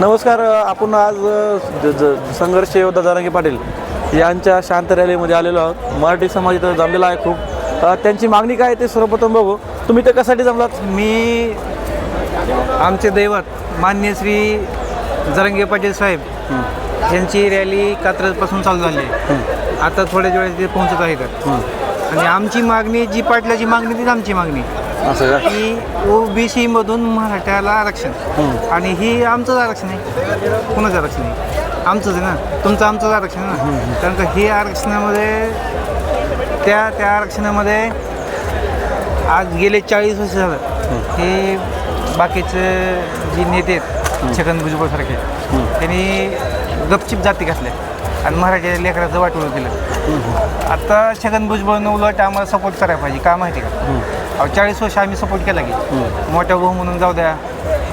नमस्कार आपण आज संघर्ष योद्धा जारांगी पाटील यांच्या शांत रॅलीमध्ये आलेलो आहोत. मराठी समाज इथं जमलेला आहे खूप. त्यांची मागणी काय आहे ते सर्वप्रथम बघू. तुम्ही ते कशासाठी जमलात? मी आमचे दैवत मान्य श्री जरंगे पाटील साहेब यांची रॅली कात्रजपासून चालू झाली आहे. आता थोड्याच वेळात ते पोहोचत आहेत. आणि आमची मागणी जी पाटलाची मागणी तीच आमची मागणी. असं का? की ओबीसी मधून मराठ्याला आरक्षण. आणि ही आमचंच आरक्षण आहे. कुणाचं आरक्षण आहे? आमचंच आहे ना? तुमचं आमचंच आरक्षण आहे ना? कारण का हे आरक्षणामध्ये त्या त्या आरक्षणामध्ये आज गेले चाळीस वर्ष झालं. हे बाकीचे जे नेते आहेत छगन भुजबळसारखे त्यांनी गपचिप जाती घातल्या. आणि मराठी लेकराचं वाटवून दिलं आता छगन भुजबळनं उलट आम्हाला सपोर्ट करायला पाहिजे. का माहिती का? अहो चाळीस वर्ष आम्ही सपोर्ट केला की. मोठा भाऊ म्हणून जाऊ द्या.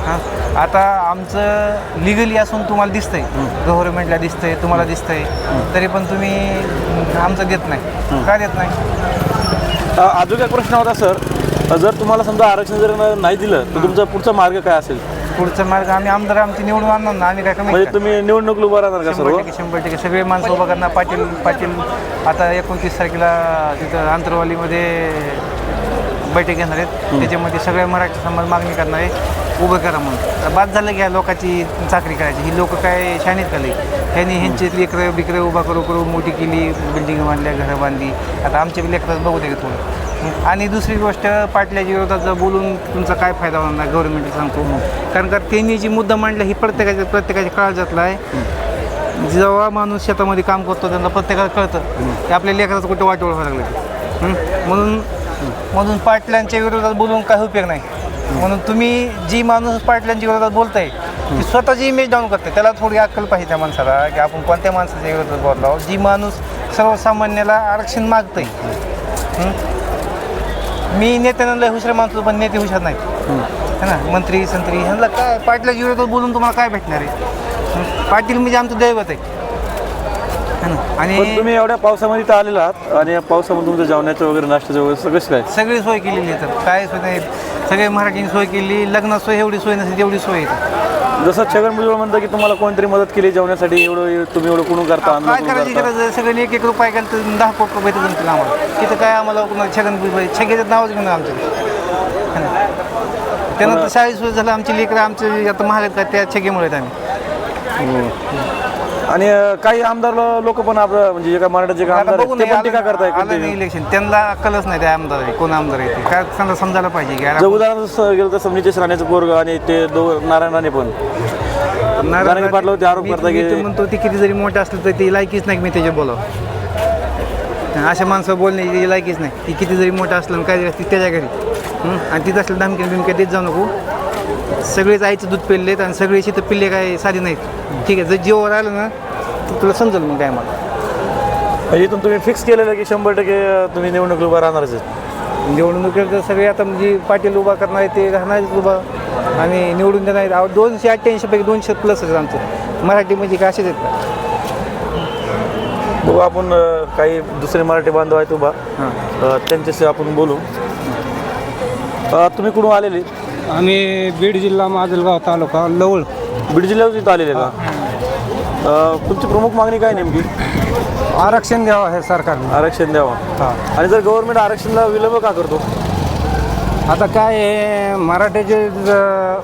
हां? आता आमचं लिगली असून तुम्हाला दिसतंय. गव्हर्नमेंटला दिसतंय तुम्हाला दिसतंय. तरी पण तुम्ही आमचं देत नाही. का देत नाही? अजून एक प्रश्न होता सर. जर तुम्हाला समजा आरक्षण जर नाही दिलं तर तुमचा पुढचा मार्ग काय असेल? पुढचा मार्ग आम्ही आमदार आमची निवडून आणणार ना आम्ही काय कमी म्हणजे? तुम्ही निवडणूक उभा राहणार का शंभर सर्व? टक्के शंभर टक्के. सगळे माणसं उभा करणार. पाटील पाटील आता एकोणतीस तारखेला तिथं आंतरवालीमध्ये बैठक घेणार आहेत. त्याच्यामध्ये सगळ्या मराठी समाज मागणी करणार आहे. उभं करा म्हणून. तर बाद झालं की या लोकांची चाकरी करायची. ही लोक काय शाणीत का लई? ह्यांनी ह्यांची लेकरं बिकरं उभा करू करू मोठी केली बिल्डिंग बांधल्या घरं बांधली. आता आमच्या बी बघू दे थोडं. आणि दुसरी गोष्ट पाटल्याच्या विरोधात जर बोलून तुमचा काय फायदा होणार नाही गव्हर्नमेंटला सांगतो कारण का त्यांनी जी मुद्दा मांडला ही प्रत्येकाच्या प्रत्येकाच्या काळजातला आहे. जेव्हा माणूस शेतामध्ये काम करतो त्यांना प्रत्येकाला कळतं की आपल्या लेकराचं कुठं वाटोळ व्हायला लागलं म्हणून म्हणून पाटलांच्या विरोधात बोलून काही उपयोग नाही. म्हणून तुम्ही जी माणूस पाटलांच्या विरोधात बोलताय ती स्वतःची इमेज डाऊन करते त्याला थोडी अक्कल पाहिजे त्या माणसाला की आपण कोणत्या माणसाच्या विरोधात बोललो आहोत. जी माणूस सर्वसामान्याला आरक्षण मागतंय? मी नेत्यांना लय हुशार माणसं पण नेते हुशार नाहीत है ना मंत्री संत्री ह्यांना काय पाटलाच्या विरोधात बोलून तुम्हाला काय भेटणार आहे? पाटील म्हणजे आमचं दैवत आहे है ना. पण आणि तुम्ही एवढ्या पावसामध्ये इथं आलेला आहात आणि या पावसामध्ये तुमचं जेवणाचं वगैरे नाश्त्याचं वगैरे सगळं कसं काय? सगळी सोय केलेली आहे तर. काय सोय नाही. सगळे मराठीने सोय केली लग्नात सोय एवढी सोय नसते तेवढी सोय आहे. जसं छगन भुजबळ म्हणतं की तुम्हाला कोणतरी मदत केली जेवण्यासाठी एवढं तुम्ही एवढं कुणून करता काय कुणून करायची करता. गरज आहे सगळ्यांनी एक एक रुपये केलं तर दहा कोटी रुपये तर जमतील आम्हाला. तिथं काय आम्हाला छगन भुजबळ छगेचं नावच घेऊन आमचं है ना? त्यानंतर शाळेत सोय झालं आमची लेकरं आमचे आता महागात काय त्या छगेमुळे आहेत आम्ही. आणि अं, काही आमदार लोक पण आपलं म्हणजे जे काय मराठाचे काय आमदार आहेत, ते पण टीका करताय आलं नाही इलेक्शन त्यांना अक्कलच नाही त्या आमदार आहे कोण आमदार आहे ते. काय त्यांना समजायला पाहिजे की जर उदाहरण स- गेलं तर समनीचे राणेचं पोरग आणि ते दो नारायण राणे पण. नाराज जरांगे पाटलावरती आरोप मी- करता मी की- तर म्हणतो ती किती जरी मोठं असलं तर ती लायकीच नाही मी त्याच्या बोलावं अशा माणसं बोलण्याची लायकीच नाही. ती किती जरी मोठं असलं आणि काय जरी असली त्याच्या घरी. हं? आणि तिथं असलं धमक्या बिमक्या देत जाऊ नको. सगळेच आईचं दूध पिल्लेत आणि सगळे तर पिल्ले काय साधी नाहीत. ठीक आहे जर जीवावर आलं ना तर तुला समजेल मग काय मला. म्हणजे इथून तुम्ही फिक्स केलेलं की शंभर टक्के तुम्ही निवडणूक उभा राहणारच आहेत. निवडणुकीत तर सगळे आता म्हणजे पाटील उभा करणार आहे ते राहणारच उभा. आणि निवडून देणार आहेत. दोनशे अठ्ठ्याऐंशी पैकी दोनशे प्लस आहेत आमचं. मराठी म्हणजे काय असेच आहेत का? बघू आपण अं, काही दुसरे मराठी बांधव आहेत उभा. हां. अं, त्यांच्याशी आपण बोलू. अं, तुम्ही कुठून आलेले? आम्ही बीड जिल्हा माजलगाव तालुका लवळ. बीड जिल्ह्यातून इथं आलेले का? अं, तुमची प्रमुख मागणी काय नेमकी? आरक्षण द्यावं आहे सरकारने. आरक्षण द्यावं. हा. आणि जर गव्हर्नमेंट आरक्षणाला विलंब का करतो? आता काय आहे मराठीचे ज-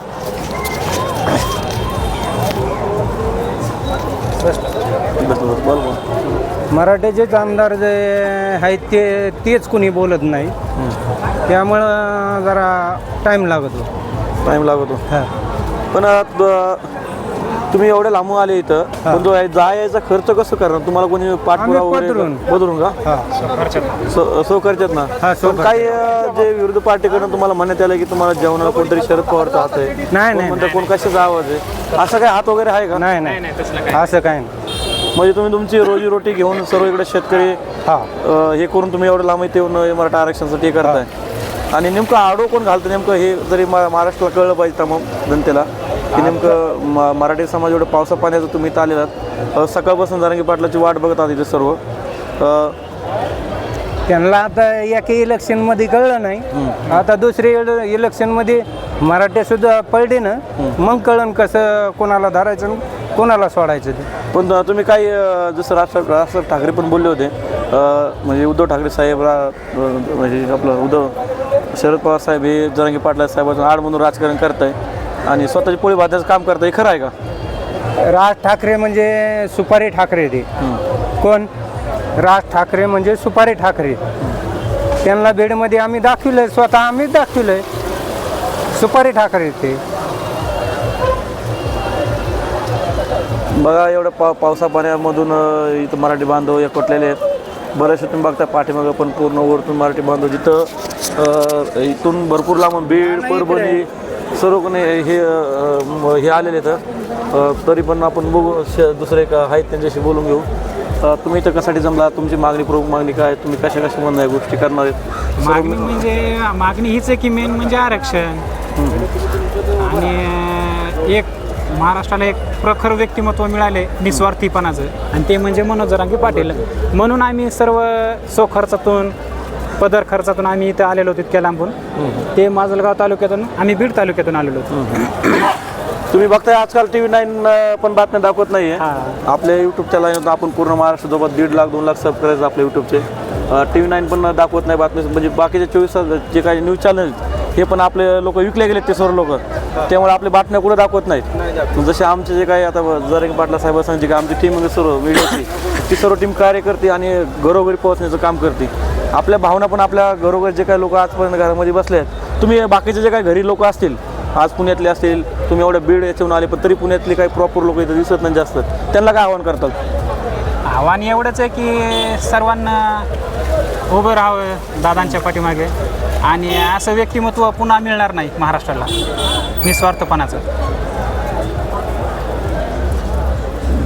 मराठीचेच आमदार जे आहेत ते तेच कोणी बोलत नाही. त्यामुळं जरा टाईम लागतो. टाईम लागतो. हा. पण तुम्ही एवढे लांबून आले इथं पण तो जा यायचा खर्च कसं करणार? तुम्हाला कोणी पाठपुरा आम्ही वगैरे पदरून. बदलून का? सो सो करतात ना. हा, काही जे विरोधी पार्टीकडून तुम्हाला म्हणण्यात आलं की तुम्हाला जेवणाला कोणतरी शरद पवारचा हात आहे नाही, कोण नाही. म्हणतं कोण कशाचा आवाज आहे? असं काही हात वगैरे आहे का? नाही नाही. असं काय नाही. म्हणजे तुम्ही तुमची रोजीरोटी घेऊन सर्व इकडे शेतकरी हा. अं, हे करून तुम्ही एवढं लांब इथे येऊन हे मराठा आरक्षणासाठी हे करताय. आणि नेमकं आडो कोण घालतं? नेमकं हे जरी मा- महाराष्ट्राला कळलं पाहिजे तमाम जनतेला की नेमकं म- मराठी समाज एवढं पावसा पाण्याचं तुम्ही इथं आलेलात अं, सकाळपासून जारंगी पाटलाची वाट बघत आहात इथे सर्व. अं, त्यांना आता एका इलेक्शनमध्ये कळलं नाही. आता दुसरे इलेक्शनमध्ये मराठी सुद्धा पडले ना. मग कळण कसं कोणाला धरायचं? कोणाला सोडायचं ते? पण तुम्ही काही अ, जसं राज राज ठाकरे पण बोलले होते अ, म्हणजे उद्धव ठाकरे साहेब रा- अ, म्हणजे आपलं उद्धव शरद पवार साहेब हे जरांगी पाटला साहेबांचं आड म्हणून राजकारण करताय आणि स्वतःची पोळी भाजण्याचं काम करताय हे खरं आहे का? राज ठाकरे म्हणजे सुपारी ठाकरे ते. कोण? राज ठाकरे म्हणजे सुपारी ठाकरे. त्यांना बेडमध्ये आम्ही दाखविलंय स्वतः आम्हीच दाखविलंय. सुपारी ठाकरे ते. बघा एवढं पा पावसा पाण्यामधून इथं मराठी बांधव एकवटलेले आहेत. बरेचसे तुम्ही बघता पाठीमागं पण पूर्ण वरतून मराठी बांधव जिथं इथून भरपूर लांब बीड परभणी सर्व कोणी हे हे आलेले आहेत. अ, तरी पण आपण बघू श- दुसरे का आहेत त्यांच्याशी बोलून घेऊ. तुम्ही इथं कशासाठी जमला? तुमची मागणी प्रमुख मागणी काय? तुम्ही कशा कशा म्हणून या गोष्टी करणार आहेत? मागणी म्हणजे मागणी हीच आहे की मेन म्हणजे आरक्षण. आणि एक महाराष्ट्राला एक प्रखर व्यक्तिमत्व मिळाले निस्वार्थीपणाचं. आणि ते म्हणजे मनोज जरांगे पाटील. म्हणून आम्ही सर्व सो खर्चातून पदर खर्चातून आम्ही इथं आलेलो होतो इतक्या लांबून. ते माजलगाव तालुक्यातून आम्ही बीड तालुक्यातून आलेलो होतो. तुम्ही बघताय आजकाल टी व्ही नाईन पण बातम्या दाखवत नाहीये. हा. आपल्या यूट्यूबच्या लाईन आपण पूर्ण महाराष्ट्रासोबत दीड लाख दोन लाख सबस्क्राईबर आपल्या यूट्यूबचे टी व्ही नाईन पण दाखवत नाही बातमी म्हणजे बाकीचे चोवीस जे काही न्यूज चॅनल हे पण आपले लोक विकले गेलेत ते सर्व लोक. त्यामुळे आपले बातम्या कुठं दाखवत नाहीत. जसे आमचे जे काही आता जरंग पाटला साहेब सांगते की आमची टीम सर्व मीडियाची ती सर्व टीम कार्य करते आणि घरोघरी पोहोचण्याचं काम करते. आपल्या भावना पण आपल्या घरोघरी जे काही लोक आजपर्यंत घरामध्ये बसले आहेत तुम्ही बाकीचे जे काही घरी लोक असतील आज पुण्यातले असतील तुम्ही एवढ्या बीड याच्याहून आले पण तरी पुण्यातले काही प्रॉपर लोक इथं दिसत नाही जास्त. त्यांना काय आव्हान करतात आव्हान एवढंच आहे की सर्वांना उभं राहावं दादांच्या पाठीमागे. आणि असं व्यक्तिमत्व पुन्हा मिळणार नाही महाराष्ट्राला. निस्वार्थपणाचं.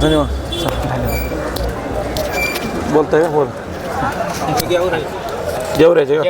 धन्यवाद. धन्यवाद बोलताय का? बोल. गेवरायचे का?